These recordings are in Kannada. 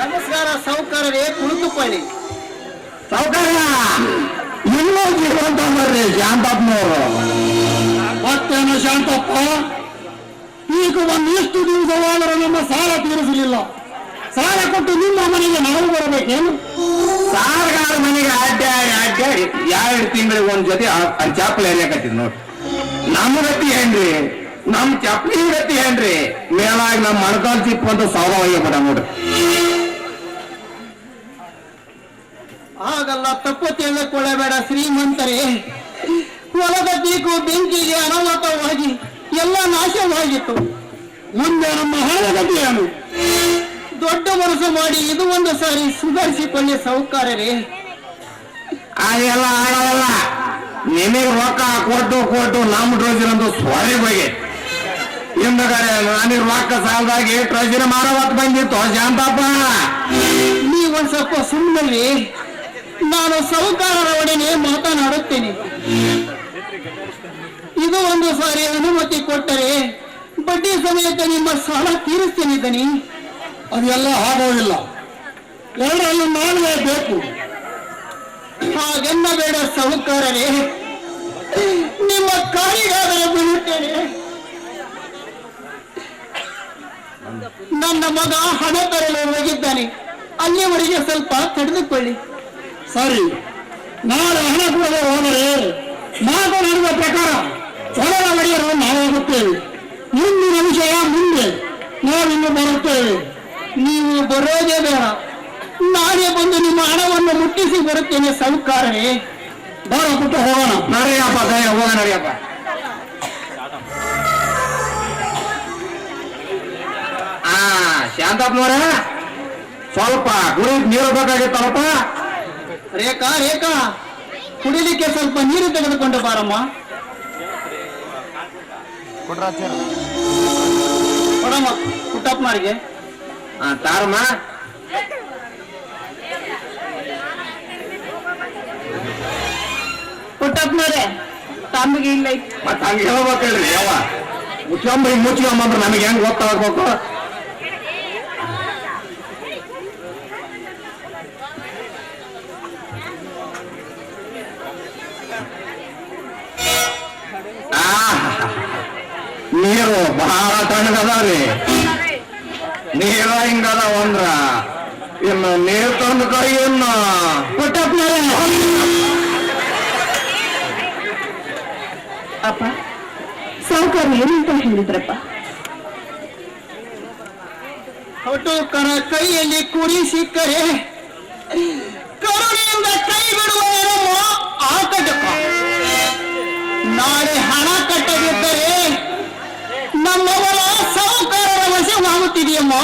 ನಮಸ್ಕಾರ ಸೌಕರ್ಯ ಕುಳಿತುಕೊಳ್ಳಿ. ಸೌಕರ್ಯ ಇನ್ನೂ ಜೀವಂತ ಬರ್ರಿ ಶಾಂತಪ್ಪನವರು. ಮತ್ತೇನು ಶಾಂತಪ್ಪ? ಈಗ ಒಂದಿಷ್ಟು ದಿವಸವಾದರೂ ನಮ್ಮ ಸಾಲ ತೀರಿಸಲಿಲ್ಲ. ಸಾಲ ಕೊಟ್ಟು ನಿಮ್ಮ ಮನೆಗೆ ನಾವು ಬರಬೇಕೇನು? ಸಾಲಗಾರ ಮನೆಗೆ ಅಡ್ಡಾಡಿ ಅಡ್ಡಾಡಿ ಎರಡು ತಿಂಗಳಿಗೆ ಒಂದ್ ಜೊತೆ ಚಾಪಲ್ ಎರಿಯಾಕತ್ತಿದ್ ನೋಡಿ. ನಮ್ಮ ಗತಿ ಏನ್ರಿ? ನಮ್ ಚಪ್ಪಲಿ ಗತಿ ಏನ್ರಿ? ಮೇಲಾಗಿ ನಮ್ಮ ಮೊಣಕಾಲ್ ಚಿಪ್ಪು ಅಂತ ಸಾವಿರ ಒಯ್ಯಬೇಡ ನೋಡ್ರಿ. ಹಾಗಲ್ಲ ತಪ್ಪು ತಿಳಿದುಕೊಳ್ಳಬೇಡ ಶ್ರೀಮಂತರೇ. ಹೊಲದ ಬೀಕು ಬೆಂಕಿಗೆ ಅನಾಹುತವಾಗಿ ಎಲ್ಲ ನಾಶವಾಗಿತ್ತು. ಮುಂದೆ ನಮ್ಮ ಹಣಗತಿ ಏನು? ದೊಡ್ಡ ಮನಸ್ಸು ಮಾಡಿ ಇದು ಒಂದು ಸಾರಿ ಸುಧಾರಿಸಿಕೊಳ್ಳಿ ಸೌಕಾರ್ಯರೇ ಅದೆಲ್ಲ ಆಗಲ್ಲ. ನಿಮಗೆ ರೊಕ್ಕ ಕೊಟ್ಟು ಕೊಟ್ಟು ನಮ್ಮ ಟ್ರೋಜಿನಂದು ಸ್ವಾರಿ ಬಗ್ಗೆ ಹಿಂದಗಡೆ ನನಗೆ ರೊಕ್ಕ ಸಾಲದಾಗಿ ಟ್ರಜಿನ ಮಾರವತ್ ಬಂದಿತ್ತು. ಶಾಂತಪ್ಪ. ನೀವೊಂದ್ ಸ್ವಲ್ಪ ಸುಮ್ಮನೆ ನಾನು ಸೌಕಾರರ ಒಡನೆ ಮಾತನಾಡುತ್ತೇನೆ. ಇದು ಒಂದು ಸಾರಿ ಅನುಮತಿ ಕೊಟ್ಟರೆ ಬಡ್ಡಿ ಸಮೇತ ನಿಮ್ಮ ಸಾಲ ತೀರಿಸ್ತೇನೆ ದನಿ. ಅದೆಲ್ಲ ಆಗೋದಿಲ್ಲ. ಎರಡರಲ್ಲೂ ಮಾಡುವೇ ಬೇಕು. ಹಾಗೆನ್ನಬೇಡ ಸೌಕಾರರೇ. ನಿಮ್ಮ ಕಾಯಿಗಾದರೆ ಬಿಡುತ್ತೇನೆ ನನ್ನ ಮಗ ಹಣ ತರಲು ಹೋಗಿದ್ದಾನೆ. ಅಲ್ಲಿವರೆಗೆ ಸ್ವಲ್ಪ ತಡೆದುಕೊಳ್ಳಿ. ಸರಿ. ನಾಳೆ ಹಣ ಕೊಡದೆ ಹೋದರೆ ಮಾತನಾಡುವ ಪ್ರಕಾರ ಹೊರಡ ಒಡೆಯರು ನಾವಾಗುತ್ತೇವೆ. ಮುಂದಿನ ವಿಷಯ ಮುಂದೆ ನಾವಿನ್ನು ಬರುತ್ತೇವೆ. ನೀವು ಬರೋದೇ ಬೇಡ. ನಾನೇ ಬಂದು ನಿಮ್ಮ ಹಣವನ್ನು ಮುಟ್ಟಿಸಿ ಬರುತ್ತೇನೆ ಸೌಕಾರರೇ ಬಾರ ಪುಟ್ಟ ಹೋಗೋಣ. ನರೆಯಪ್ಪ ದಯ ಹೋಗೋಣ ನಡೆಯಪ್ಪ ಶಾಂತಪ್ಪನವರ ಸ್ವಲ್ಪ ಗುರಿ ನೀರು ಬೇಕಾಗಿತ್ತಲ್ಲಪ್ಪ ರೇಖಾ ರೇಖಾ ಕುಡಿಲಿಕ್ಕೆ ಸ್ವಲ್ಪ ನೀರು ತೆಗೆದುಕೊಂಡು ಬಾರಮ್ಮ. ಕೊಡಮ್ಮ ಪುಟ್ಟಪ್ಪನವರಿಗೆ. ಆ, ತಾರಮ್ಮ. ಪುಟ್ಟಪ್ಪನವ್ರೆ ತಮಗೆ ಇಲ್ಲ ಮತ್ತೆ ಹಂಗ ಹೇಳ್ಬೇಕಲ್ರಿ ಯಾವ ಮುಚ್ಕೊಂಬ ಹಿಂಗ್ ಮುಚ್ಕೊಂಬಂದ್ರೆ ನಮಗೆ ಹೆಂಗ್ ಗೊತ್ತಾಗಬೇಕು? ನೀರು ಬಹಳ ತಣ್ಣಗದಾರಿ ನೀರ ಹಿಂಗದ ಅಂದ್ರ ಇನ್ನು ನೀರು ತಂದು ಕೈ ಇನ್ನು ಅಪ್ಪ ಸಾವುಕಾರ ಏನಂತ ಹೇಳಿದ್ರಪ್ಪ? ಹೊಟುಕರ ಕೈಯಲ್ಲಿ ಕುರಿ ಸಿಕ್ಕರೆ ಕರುಣೆಯಿಂದ ಕೈ ಬಿಡುವ ಆಟಕ ನಾಳೆ ಹಣ ನಮ್ಮವರ ಸಾಹುಕಾರರ ವಶವಾಗುತ್ತಿದೆಯಮ್ಮ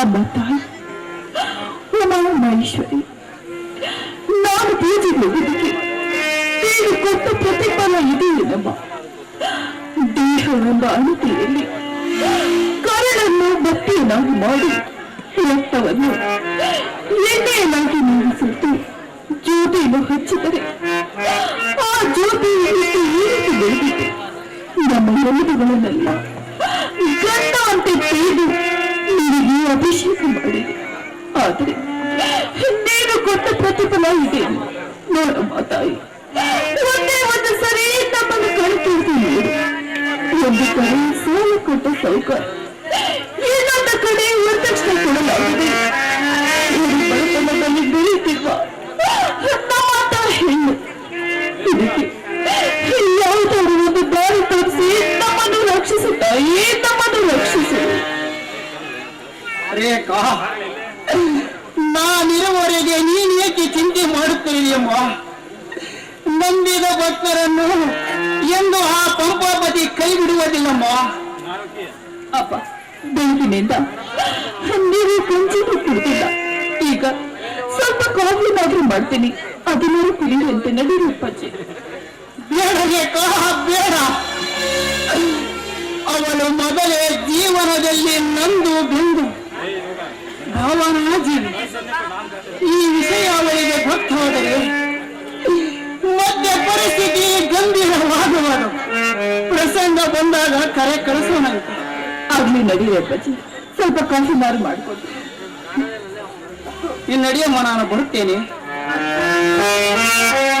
ಅಮ್ಮ ತಾಯಿ ನಾನು ಹೋಗುವುದಕ್ಕೆ ನೀನು ಕೊಟ್ಟ ಪ್ರತಿಫಲ ಇದೆಯೇನಮ್ಮ ದೇಹವೆಂಬ ಅಣುತೆಯಲ್ಲಿ ಕರಳನ್ನು ಬಟ್ಟೆಯನ್ನಾಗಿ ಮಾಡಿ ರಕ್ತವನ್ನು ಎಣ್ಣೆಯನ್ನಾಗಿ ಸುಟ್ಟು ಜ್ಯೋತಿಯನ್ನು ಹಚ್ಚಿದರೆ ಆ ಜ್ಯೋತಿ ನಮ್ಮ ಎಲುಬುಗಳನ್ನೆಲ್ಲ ಗಂಡವಂತೆ ತಿಳಿದು ನಿನಗೆ ಅಭಿಷೇಕ ಮಾಡಿದೆ ಆದರೆ ನೀನು ಕೊಟ್ಟ ಪ್ರತಿಫಲ ಇದೆ. ನೋಡಮ್ಮ ತಾಯಿ ಒಂದೇ ಒಂದು ಸರಿ ನಮ್ಮನ್ನು ನೋಡು. ಒಂದು ಕಡೆ ಸಾಲ ಕೊಟ್ಟ ಸೌಕರ್ಯ ಯಾವುದಾದ್ರು ಒಂದು ದಾರಿ ತೋರಿಸಿ ನಮ್ಮನ್ನು ರಕ್ಷಿಸು ತಾಯಿ ನಮ್ಮನ್ನು ರಕ್ಷಿಸು ರೇಖಾ ನಾನಿರುವವರೆಗೆ ನೀನು ಏಕೆ ಚಿಂತೆ ಮಾಡುತ್ತಿದೆಯಮ್ಮ ನಂಬಿದ ಭಕ್ತರನ್ನು ಎಂದು ಆ ಪಂಪಾಪತಿ ಕೈ ಬಿಡುವುದಿಲ್ಲಮ್ಮ ಅಪ್ಪ ಬೆಂಕಿನಿಂದ ನೀವು ಕಂಚಿ ಈಗ ಸ್ವಲ್ಪ ಕಾಫಿನಾದ್ರೂ ಮಾಡ್ತೀನಿ. ಅದನ್ನಾರು ಕುಡಿಯುವಂತೆ ನಡೀರಿ ಅಪ್ಪಾಜಿ. ಬೇಡಗೆ ರೇಖಾ ಬೇಡ. ಅವಳು ಮೊದಲೇ ಜೀವನದಲ್ಲಿ ನಂದು ಬೆಂದು. ಭಾವನಾ ಜೀವಿ ಈ ವಿಷಯ ಅವಳಿಗೆ ಗೊತ್ತಾದರೆ ಮಧ್ಯ ಪರಿಸ್ಥಿತಿ ಗಂಭೀರವಾಗುವುದು ಪ್ರಸಂಗ ಬಂದಾಗ ಕರೆ ಕಳಿಸೋಣ ಆಗ್ಲಿ ನಡೀರಿ ಅಪ್ಪಾಜಿ. ಸ್ವಲ್ಪ ಕಾಫಿ ಮಾರು ಮಾಡ್ಕೊಡ್ರಿ ಇನ್ನು ನಡೆಯಮ್ಮ, ನಾನು ಬರುತ್ತೇನೆ. Thank you.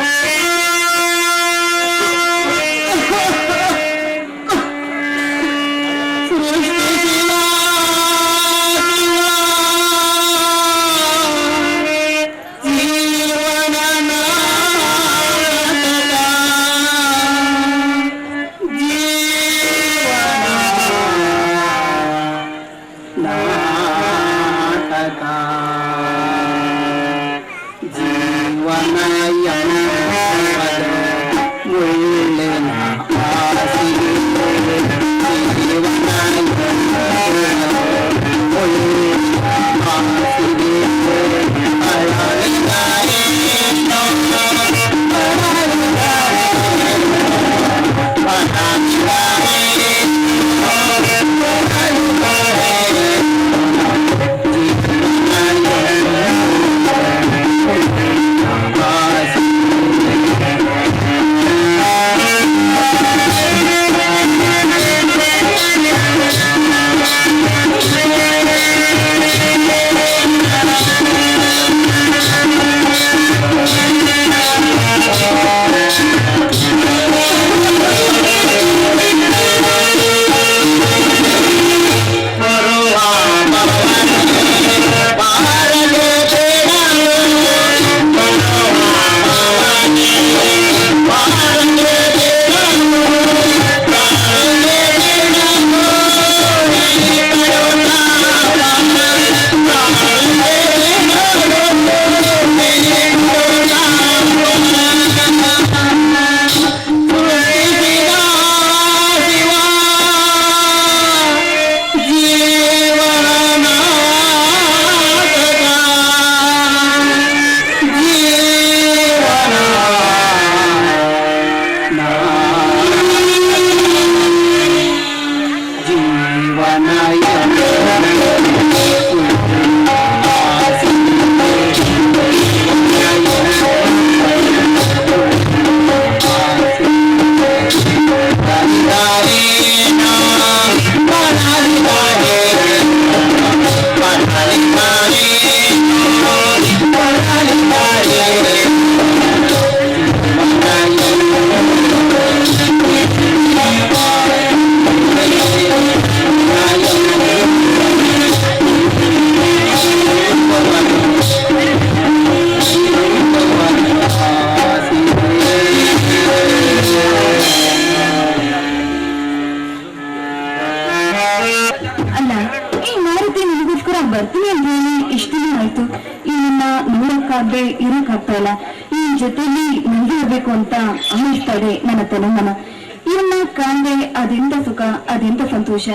ಈ ಮಾರುತಿ ನಿಮಗೋಸ್ಕರ ಬರ್ತೀನಿ ಅಂತ ಹೇಳಿ ಇಷ್ಟು ದಿನ ಆಯ್ತು. ಇವನ್ನ ನೋಡಕ್ಕಾಗ್ದೆ ಇರೋಕ್ಕಾಗ್ತಾ ಇಲ್ಲ. ಈ ಜೊತೆಲಿ ನನಗೆ ಇರಬೇಕು ಅಂತ ಅನ್ನಿಸ್ತಾ ಇದೆ ನನ್ನ ತಲೆಮನ ಇವನ್ನ ಕಾಣ್ದೆ ಅದೆಂತ ಸುಖ ಅದೆಂತ ಸಂತೋಷ?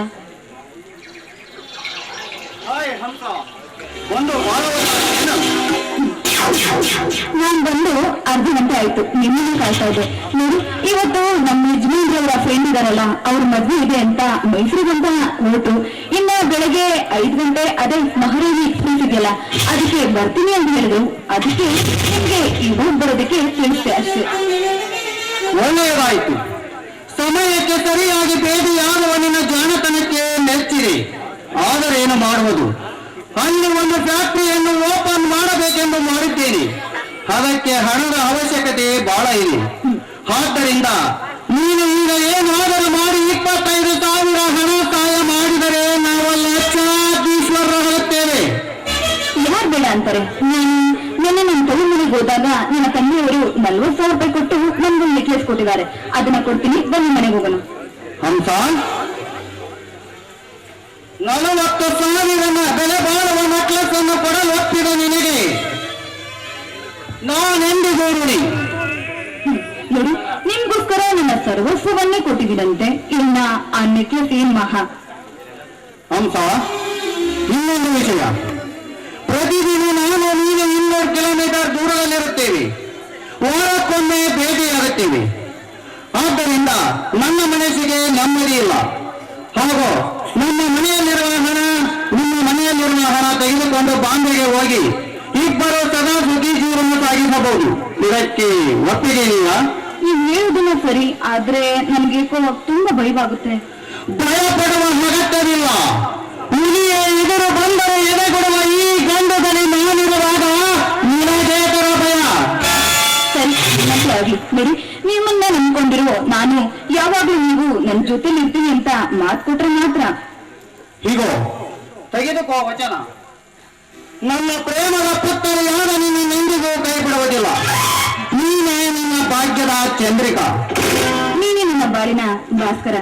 ನಾನ್ ಬಂದು ಅರ್ಧ ಗಂಟೆ ಆಯ್ತು. ನಿಮ್ಮನ್ನ ಕಾಯ್ತಾ ಇದೆ ನೋಡಿ ಇವತ್ತು ನಮ್ಮ ಯಜಮಾನ್ರವರ ಫ್ರೆಂಡ್ ಇದಾರಲ್ಲ ಅವ್ರ ಮದ್ವೆ ಇದೆ ಅಂತ ಮೈಸೂರಿಗಂತ ಹೊರಟು ಇನ್ನ ಬೆಳಗ್ಗೆ ಐದು ಗಂಟೆ ಅದೇ ಮಹಾರಾಜಿ ಎಕ್ಸ್ಪ್ರೆಸ್ ಇದೆಯಲ್ಲ, ಅದಕ್ಕೆ ಬರ್ತೀನಿ ಅಂತ ಹೇಳಿದ್ರು. ಅದಕ್ಕೆ ನಿಮ್ಗೆ ಇವಾಗ ಬರೋದಕ್ಕೆ ತಿಳಿಸ್ದೆ ಅಷ್ಟೇ. ಒಳ್ಳೆಯದಾಯ್ತು. ಸಮಯಕ್ಕೆ ಸರಿಯಾಗಿ ಭೇಟಿಯಾಗುವ ನಿನ್ನ ಜಾಣತನಕ್ಕೆ ಮೆಚ್ಚಿರಿ ಆದರೆ ಏನು ಮಾಡುವುದು? ಅಲ್ಲಿ ಒಂದು ಫ್ಯಾಕ್ಟರಿಯನ್ನು ಓಪನ್ ಮಾಡಬೇಕೆಂದು ಮಾಡಿದ್ದೇನೆ. ಅದಕ್ಕೆ ಹಣದ ಅವಶ್ಯಕತೆ ಬಹಳ ಇದೆ. ಆದ್ದರಿಂದ ನೀನು ಈಗ ಏನಾದರೂ ಮಾಡಿ ಇಪ್ಪತ್ತೈದು ಸಾವಿರ ಹಣ ಸಹಾಯ ಮಾಡಿದರೆ ನಾವು ಲಕ್ಷಾಧೀಶ್ವರರಾಗುತ್ತೇವೆ ಯಾರು ಬೇಡ ಅಂತಾರೆ? ನಾನು ನಿನ್ನೆ ನನ್ನ ತಲೆ ಮನೆಗೆ ಹೋದಾಗ ನನ್ನ ತಂದೆಯವರು ನಲ್ವತ್ತು ಸಾವಿರ ರೂಪಾಯಿ ಕೊಟ್ಟು ನಮ್ಗೆ ನೆಕ್ಲೆಸ್ ಕೊಟ್ಟಿದ್ದಾರೆ ಅದನ್ನ ಕೊಡ್ತೀನಿ ಬನ್ನಿ ಮನೆಗೆ ಹೋಗೋಣ. ಹಂಸ? ನಲವತ್ತು ಸಾವಿರನ ಬೆಲೆ ಬಾಳುವ ನೆಕ್ಲೆಸ್ ಅನ್ನು ಕೊಡಲು ಒಪ್ಪಿದ ನಿನಗೆ. ನಾನೆಂದಿಗೂ ಋಣಿ ನೋಡಿ ನಿಮ್ಗೋಸ್ಕರ ನನ್ನ ಸರ್ವಸ್ವವನ್ನೇ ಕೊಟ್ಟಿದ್ದೀರಂತೆ ಇನ್ನ ಆ ನೆಕ್ಲೆಸ್ ಏನ್ ಮಹಾ? ಹಂಸ ಇನ್ನೊಂದು ವಿಷಯ. ಪ್ರತಿದಿನ ನಾನು ನೀನು ಇನ್ನೂರು ಕಿಲೋಮೀಟರ್ ದೂರದಲ್ಲಿರುತ್ತೇವೆ. ವಾರಕ್ಕೊಮ್ಮೆ ಭೇಟಿಯಾಗುತ್ತೇವೆ. ಆದ್ದರಿಂದ ನನ್ನ ಮನಸ್ಸಿಗೆ ನೆಮ್ಮದಿ ಇಲ್ಲ. ಹಾಗೂ ನಮ್ಮ ಮನೆಯಲ್ಲಿರುವ ಹಣ ನಿಮ್ಮ ಮನೆಯಲ್ಲಿರುವ ಹಣ ತೆಗೆದುಕೊಂಡು ಬಾಂಬೆಗೆ ಹೋಗಿ ಇಬ್ಬರು ಸದಾ ಸುಖಿ ಜೀವನ ಸಾಗಿಸಬಹುದು. ಇದಕ್ಕೆ ಒಪ್ಪಿಗೆ ಇಲ್ಲ ನೀವು ಸರಿ ಆದ್ರೆ ನಮ್ಗೆ ತುಂಬಾ ಭಯವಾಗುತ್ತೆ. ಭಯ ನೋಡಿ ನಿಮ್ಮನ್ನ ನಂಬ್ಕೊಂಡಿರೋ ನಾನು ಯಾವಾಗ್ಲೂ ನೀವು ನನ್ ಜೊತೆ ಇರ್ತೀನಿ ಅಂತ ಮಾತು ಕೊಟ್ರೆ ಮಾತ್ರ. ಹೀಗೋ. ತೆಗೆದುಕೋ ವಚನ. ನನ್ನ ಪ್ರೇಮದ ಪುತ್ರಿಯಾದ ನಿನ್ನ ಎಂದಿಗೂ ಕೈ ಬಿಡುವುದಿಲ್ಲ ನೀನೇ ನಿನ್ನ ಭಾಗ್ಯದ ಚಂದ್ರಿಕಾ. ನೀನೇ ನನ್ನ ಬಾಳಿನ ಭಾಸ್ಕರ.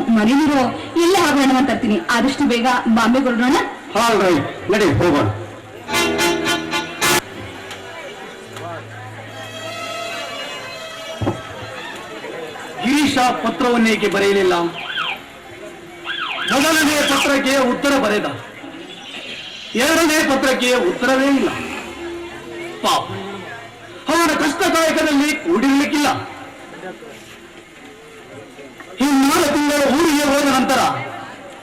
ಮನೇಲಿರೋ ಎಲ್ಲ ಅಂತ ತರ್ತೀನಿ ಆದಷ್ಟು ಬೇಗ ಬಾಂಬೆ ಹೊರಡೋಣ. ಹಾಲ್ ರೈಟ್ ನಡಿ ಹೋಗೋಣ ಗಿರೀಶ ಪತ್ರವನ್ನೇಕೆ ಬರೆಯಲಿಲ್ಲ? ಮೊದಲನೇ ಪತ್ರಕ್ಕೆ ಉತ್ತರ ಬರೆದ. ಎರಡನೇ ಪತ್ರಕ್ಕೆ ಉತ್ತರವೇ ಇಲ್ಲ. ಪಾಪ. ಅವನ ಕಷ್ಟದಾಯಕದಲ್ಲಿ ಕೂಡಿರಲಿಕ್ಕಿಲ್ಲ. ಇನ್ನಾರು ತಿಂಗಳು ಊರಿಗೆ ಹೋದ ನಂತರ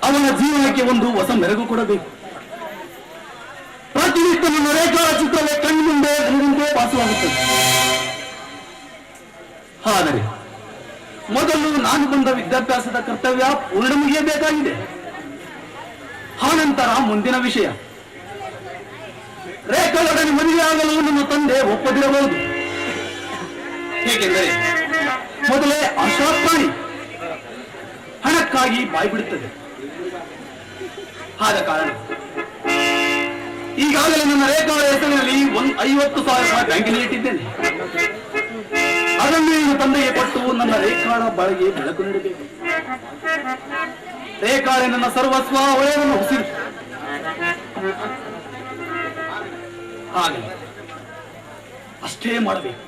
ಅವನ ಜೀವನಕ್ಕೆ ಒಂದು ಹೊಸ ಮೆರಗು ಕೊಡಬೇಕು ಪ್ರತಿನಿತ್ಯ ನಮ್ಮ ರೇಖಾ ಚಿತ್ರವೇ ಕಣ್ಮುಂದೆ ಮುಂದೆ ವಾಸವಾಗುತ್ತದೆ ಆದರೆ ಮೊದಲು ನಾನು ಬಂದ ವಿದ್ಯಾಭ್ಯಾಸದ ಕರ್ತವ್ಯ ಪೂರ್ಣ ಮುಗಿಯಬೇಕಾಗಿದೆ ಆನಂತರ ಮುಂದಿನ ವಿಷಯ. ರೇಖಾಳೊಡನೆ ಮದುವೆಯಾಗಲು ನಮ್ಮ ತಂದೆ ಒಪ್ಪದಿರಬಹುದು. ಏಕೆಂದರೆ ಮೊದಲೇ ಆಶಾ ಪ್ರಾಣಿ ಹಣಕ್ಕಾಗಿ ಬಾಯಿ ಬಿಡುತ್ತದೆ ಆದ ಕಾರಣ ಈಗಾಗಲೇ ನನ್ನ ರೇಖಾಳ ಹೆಸರಿನಲ್ಲಿ ಒಂದು ಐವತ್ತು ಸಾವಿರ ರೂಪಾಯಿ ಬ್ಯಾಂಕಿನಲ್ಲಿ ಇಟ್ಟಿದ್ದೇನೆ. ಅದನ್ನು ತಂದೆಗೆ ಕೊಟ್ಟು ನನ್ನ ರೇಖಾಳ ಬಾಳಿಗೆ ಬೆಳಕು ನೀಡಬೇಕು. ರೇಖಾಳೆ ನನ್ನ ಸರ್ವಸ್ವ ಅವಳೆಯನ್ನು ಉಸಿರು ಹಾಗೆ ಅಷ್ಟೇ ಮಾಡಬೇಕು.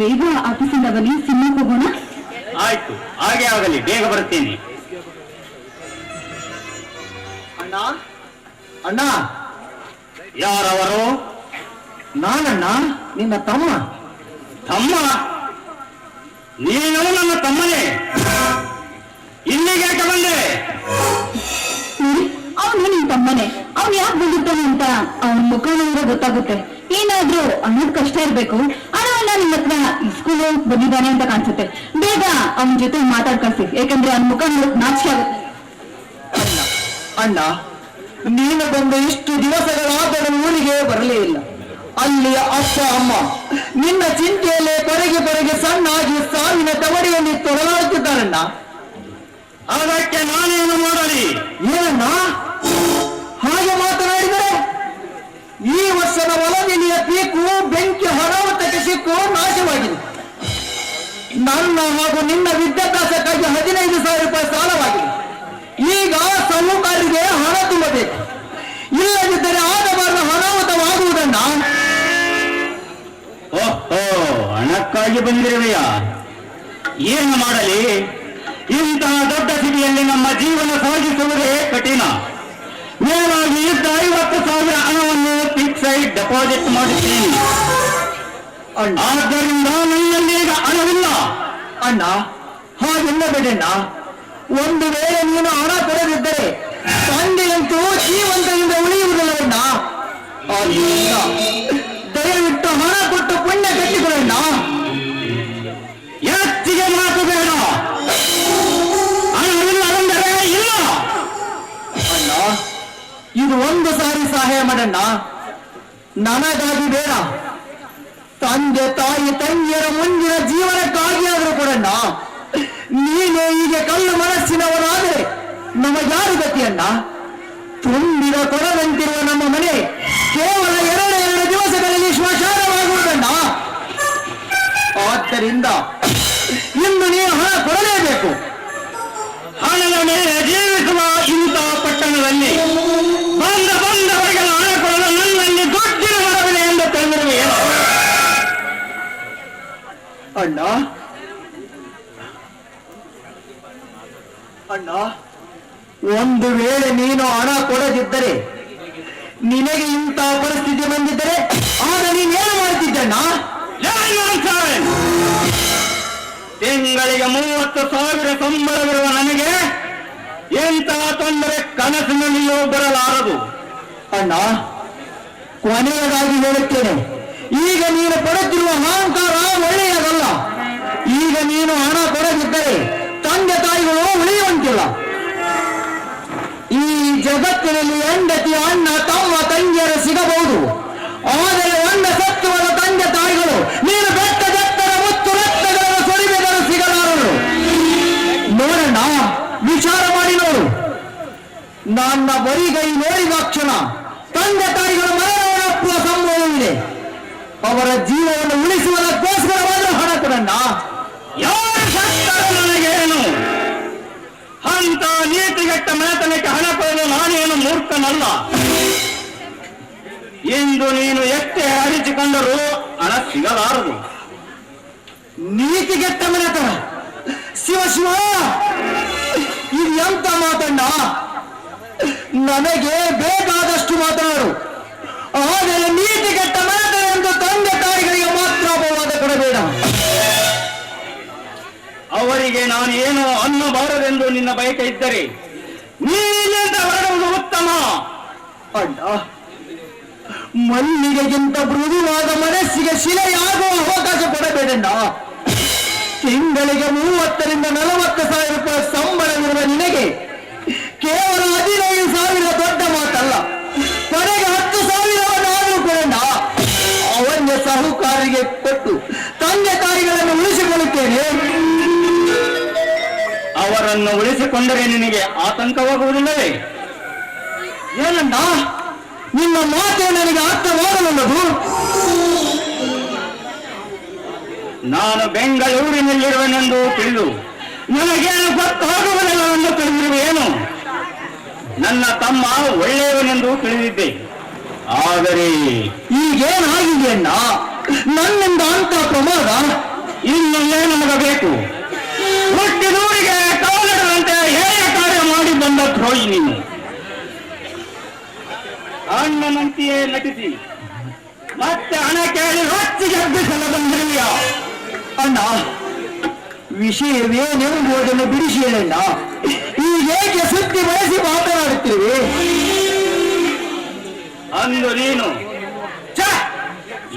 ಬೇಗ ಆಫೀಸಿಂದ ಬನ್ನಿ ಸಿನಿಮಾಗೆ ಹೋಗೋಣ? ಆಯ್ತು ಹಾಗೆ ಆಗಲಿ ಬೇಗ ಬರುತ್ತೇನೆ. ಅಣ್ಣ ಅಣ್ಣ ಯಾರವರು? ನಾನಣ್ಣ ನಿನ್ನ ತಮ್ಮ. ತಮ್ಮ? ನೀನು ನನ್ನ ತಮ್ಮನೇ. ಇಲ್ಲಿಗೆ ಬಂದೆ? ಅವನು ನಿನ್ ತಮ್ಮನೆ. ಅವ್ನು ಯಾಕೆ ಬಂದಿರ್ತಾನೆ ಅಂತ ಅವನ ಮುಖ ನೋಡಿದ್ರೆ ಗೊತ್ತಾಗುತ್ತೆ. ಏನಾದ್ರೂ ಅನ್ನೋದ್ ಕಷ್ಟ ಇರ್ಬೇಕು. ನಿನ್ನ ಹತ್ರ ಸ್ಕೂಲ್ ಬಂದಿದ್ದಾನೆ ಅಂತ ಕಾಣಿಸುತ್ತೆ. ಬೇಗ ಅವನ ಜೊತೆ ಮಾತಾಡ್ ಕಳ್ಸಿ ಯಾಕಂದ್ರೆ ಅವ್ನ ಮುಖ ನೋಡಕ್ ನಾಚಿಕೆ ಆಗುತ್ತೆ. ಅಣ್ಣ ನೀನು ಬಂದ ಇಷ್ಟು ದಿವಸಗಳಾದರೂ ಊರಿಗೆ ಬರಲೇ ಇಲ್ಲ. ಅಲ್ಲಿ ಅಪ್ಪ, ಅಮ್ಮ, ನಿನ್ನ ಚಿಂತೆಯಲ್ಲೇ ಕೊರಗೆ ಕೊರಗೆ ಸಣ್ಣಾಗಿ ಸಾವಿನ ತವರಿಯಲ್ಲಿ ತೊಡಲಾಗುತ್ತಿದ್ದಾರಣ್ಣ ಅದಕ್ಕೆ ನಾನೇನು ಮಾಡಲಿ? ಏನಣ್ಣ? ಹಾಗೆ ಮಾತನಾಡಿದರೆ ಈ ವರ್ಷದ ಒಲವಿಲಿಯ ಪೀಕು ಬೆಂಕಿ ಹೊರವತಕ್ಕೆ ಸಿಕ್ಕು ನಾಶವಾಗಿದೆ. ನನ್ನ ಹಾಗೂ ನಿನ್ನ ವಿದ್ಯಾಭ್ಯಾಸಕ್ಕಾಗಿ ಹದಿನೈದು ಸಾವಿರ ರೂಪಾಯಿ ಸಾಲವಾಗಿದೆ. ಈಗ ಸಾಹುಕಾರರಿಗೆ ಹಣ ತುಂಬಬೇಕು. ಇಲ್ಲದಿದ್ದರೆ ಆಗಬಾರದ ಹಣವತವಾಗುವುದನ್ನ ಓಹೋ, ಹಣಕ್ಕಾಗಿ ಬಂದಿರುವೆಯ. ಏನು ಮಾಡಲಿ? ಇಂತಹ ದೊಡ್ಡ ಸಿಟಿಯಲ್ಲಿ ನಮ್ಮ ಜೀವನ ಸಾಗಿಸುವುದೇ ಕಠಿಣ. ಮೇಲಾಗಿ ಇದ್ದ ಐವತ್ತು ಸಾವಿರ ಹಣವನ್ನು ಫಿಕ್ಸೈಡ್ ಡೆಪಾಸಿಟ್ ಮಾಡುತ್ತೇನೆ ಅಣ್ಣ ಆದ್ದರಿಂದ ನನ್ನಲ್ಲಿ ಈಗ ಹಣವಿಲ್ಲ ಅಣ್ಣ ಹಾಗೆಲ್ಲ ಬೇಡಣ್ಣ ಒಂದು ವೇಳೆ ನೀನು ಹಣ ಕೊಡದಿದ್ದರೆ ತಂದೆಯಂತೂ ಜೀವಂತದಿಂದ ಉಳಿಯುವುದಿಲ್ಲವಣ್ಣ ಆದ್ದರಿಂದ ದಯವಿಟ್ಟು ಹಣ ಕೊಟ್ಟು ಪುಣ್ಯ ಕಟ್ಟಿಕೊಳ್ಳಣ್ಣ ಸಹಾಯ ಮಾಡಣ್ಣ. ನನಗಾಗಿ ಬೇಡ. ತಂದೆ, ತಾಯಿ, ತಂಗಿಯರ ಮುಂದಿನ ಜೀವನಕ್ಕಾಗಿ ಆದರೂ ಕೊಡಣ್ಣ. ನೀನು ಹೀಗೆ ಕಲ್ಲು ಮನಸ್ಸಿನವನಾದರೆ ನಮಗ್ಯಾರು ಗತಿಯಣ್ಣ ತುಂಬಿದ ಕೊಡದಂತಿರುವ ನಮ್ಮ ಮನೆ ಕೇವಲ ಎರಡು ಎರಡು ದಿವಸಗಳಲ್ಲಿ ಶ್ಮಶಾನವಾಗುವುದಣ್ಣ. ಆದ್ದರಿಂದ ಇಂದು ನೀನು ಹಣ ಕೊಡಲೇಬೇಕು. ಹಣದ ಮೇಲೆ ಜೀವಿಸುವ ಇಂತಹ ಪಟ್ಟಣದಲ್ಲಿ ಬಂದ ಬಂದವರಿಗೆ ಹಣ ಕೊಡಲು ನನ್ನಲ್ಲಿ ದುಡ್ಡಿನ ಮರವಿದೆ ಎಂದು ತಿಳಿದಿರುವೆಯೇನು ಅಣ್ಣ. ಅಣ್ಣ ಒಂದು ವೇಳೆ ನೀನು ಹಣ ಕೊಡದಿದ್ದರೆ ನಿನಗೆ ಇಂಥ ಪರಿಸ್ಥಿತಿ ಬಂದಿದ್ದರೆ ಆಗ ಮಾಡ್ತಿದ್ದಣ್ಣ ಏನ್ nonsense? ತಿಂಗಳಿಗೆ ಮೂವತ್ತು ಸಾವಿರ ಸಂಬಳವಿರುವ ನನಗೆ ಎಂತಹ ತೊಂದರೆ ಕನಸಿನಲ್ಲಿಯೂ ಬರಲಾರದು? ಅಣ್ಣ ಕೊನೆಯದಾಗಿ ಹೇಳುತ್ತೇನೆ. ಈಗ ನೀನು ಪಡೆದಿರುವ ಅಹಂಕಾರ ಒಳ್ಳೆಯದಲ್ಲ. ಈಗ ನೀನು ಹಣ ಕೊಡದಿದ್ದರೆ ತಂದೆ ತಾಯಿಗಳು ಉಳಿಯುವಂತಿಲ್ಲ. ಈ ಜಗತ್ತಿನಲ್ಲಿ ಹೆಂಡತಿ, ಅಣ್ಣ, ತಮ್ಮ, ತಂಗಿಯರು ಸಿಗಬಹುದು. ಆದರೆ ಒಂದ ಸತ್ವದ ತಂದೆ ತಾಯಿಗಳು, ನೀನು ಬೆಟ್ಟ ಬೆಟ್ಟದ ಮುತ್ತು ರಕ್ತಗಳನ್ನು ಸೊರಿಬೆದರು ಸಿಗಲಾರರು. ನೋಡಣ್ಣ, ವಿಚಾರ ಮಾಡಿ ನೋಡು. ನನ್ನ ಬರಿಗೈ ನೋಡಿದ ಕ್ಷಣ ತಂದೆ ತಾಯಿಗಳು ಮರಣ ಸಂಭವವಿದೆ. ಅವರ ಜೀವವನ್ನು ಉಳಿಸುವುದಕ್ಕೋಸ್ಕರವಾದರೂ ಹಣ ಕೊಡಣ್ಣ ಯಾರು ನನಗೇನು ಅಂತ ನೀತಿಗೆಟ್ಟ ಮನೆತನಕ್ಕೆ ಹಣ ಕೊಡಲು ನಾನೇನು ಮೂರ್ಖನಲ್ಲ? ಇಂದು ನೀನು ಎಷ್ಟೇ ಅರಿಚಿಕೊಂಡರೂ ಹಣ ಸಿಗಲಾರದು. ನೀತಿಗೆಟ್ಟ ಮನೆತನ. ಶಿವ ಶಿವ, ಇದು ಎಂತ ಮಾತಣ್ಣ? ನನಗೆ ಬೇಕಾದಷ್ಟು ಮಾತನಾಡು. ಆದರೆ ನೀತಿಗೆಟ್ಟ ಮನೆತನ ಎಂದು ತಂದೆ ತಾಯಿಗಳಿಗೆ ಮಾತ್ರ ಅಪವಾದ ಕೊಡಬೇಡ. ಅವರಿಗೆ ನಾನು ಏನು ಅನ್ನಬಾರದೆಂದು ನಿನ್ನ ಬಯಕೆ ಇದ್ದರೆ ನೀನಿಂದ ಹೊರಡುವುದು ಉತ್ತಮ. ಅಡ್ಡ. ಮಲ್ಲಿಗೆಗಿಂತ ಮೃದುವಾದ ಮನಸ್ಸಿಗೆ ಶಿಲೆಯಾಗುವ ಅವಕಾಶ ಕೊಡಬೇಡಣ್ಣ. ತಿಂಗಳಿಗೆ ಮೂವತ್ತರಿಂದ ನಲವತ್ತು ಸಾವಿರ ರೂಪಾಯಿ ಸಂಬಳವಿರುವ ನಿನಗೆ ಕೇವಲ ಹದಿನೈದು ಕೊಟ್ಟು ತಂದೆ ತಾಯಿಗಳನ್ನು ಉಳಿಸಿಕೊಳ್ಳುತ್ತೇನೆ. ಅವರನ್ನು ಉಳಿಸಿಕೊಂಡರೆ ನಿನಗೆ ಆತಂಕವಾಗುವುದಿಲ್ಲವೇ? ಏನಣ್ಣ? ನಿಮ್ಮ ಮಾತು ನನಗೆ ಅರ್ಥವಾಗಲಲ್ಲದು ನಾನು ಬೆಂಗಳೂರಿನಲ್ಲಿರುವನೆಂದು ತಿಳಿದು ನನಗೇನು ಗೊತ್ತಾಗುವುದಿಲ್ಲವೆಂದು ತಿಳಿದಿರುವೇನು ನನ್ನ ತಮ್ಮ ಒಳ್ಳೆಯವನೆಂದು ತಿಳಿದಿದ್ದೆ. ಆದರೆ ಈಗೇನಾಗಿದೆ ಅಣ್ಣ? ನನ್ನಿಂದ ಅಂತ ಪ್ರಮಾದ ಇನ್ನು ಏನು ಬೇಕು. ಹುಟ್ಟಿದೂರಿಗೆ ಕಾಲಿಡುವಂತೆ ಹೇಯ ಕಾರ್ಯ ಮಾಡಿ ಬಂದ ದ್ರೋಹಿ ನೀನು ಅಣ್ಣನಂತೆಯೇ ನಟಿಸಿ, ಮತ್ತೆ ಹಣ ಕೇಳಿ ರೊಚ್ಚಿಗೆ ಹಬ್ಬಿಸಲು ಬಂದಿರಲಿಯ ಅಣ್ಣ, ವಿಷಯವೇನೆಂಬುದನ್ನು ಬಿಡಿಸಿ ಹೇಳಣ್ಣ. ಏಕೆ ಸುದ್ದಿ ಬಯಸಿ ಮಾತನಾಡುತ್ತೇವೆ ಅಂದು ನೀನು!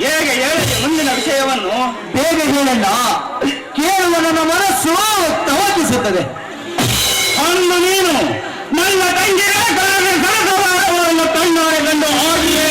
ಹೇಗೆ ಹೇಳಿ ಮುಂದಿನ ವಿಷಯವನ್ನು ಬೇಗ ಹೇಳಣ್ಣ. ಕೇಳುವ ನನ್ನ ಮನಸ್ಸು ತವಕಿಸುತ್ತದೆ. ಅಂದು ನೀನು ನನ್ನ ತಂಗಿಯ ಕಳೆದ ಕಳೆದ ವಾರವನ್ನು ಕಣ್ಣೋರೆ ಕಂಡು ಆಡಿಯೇ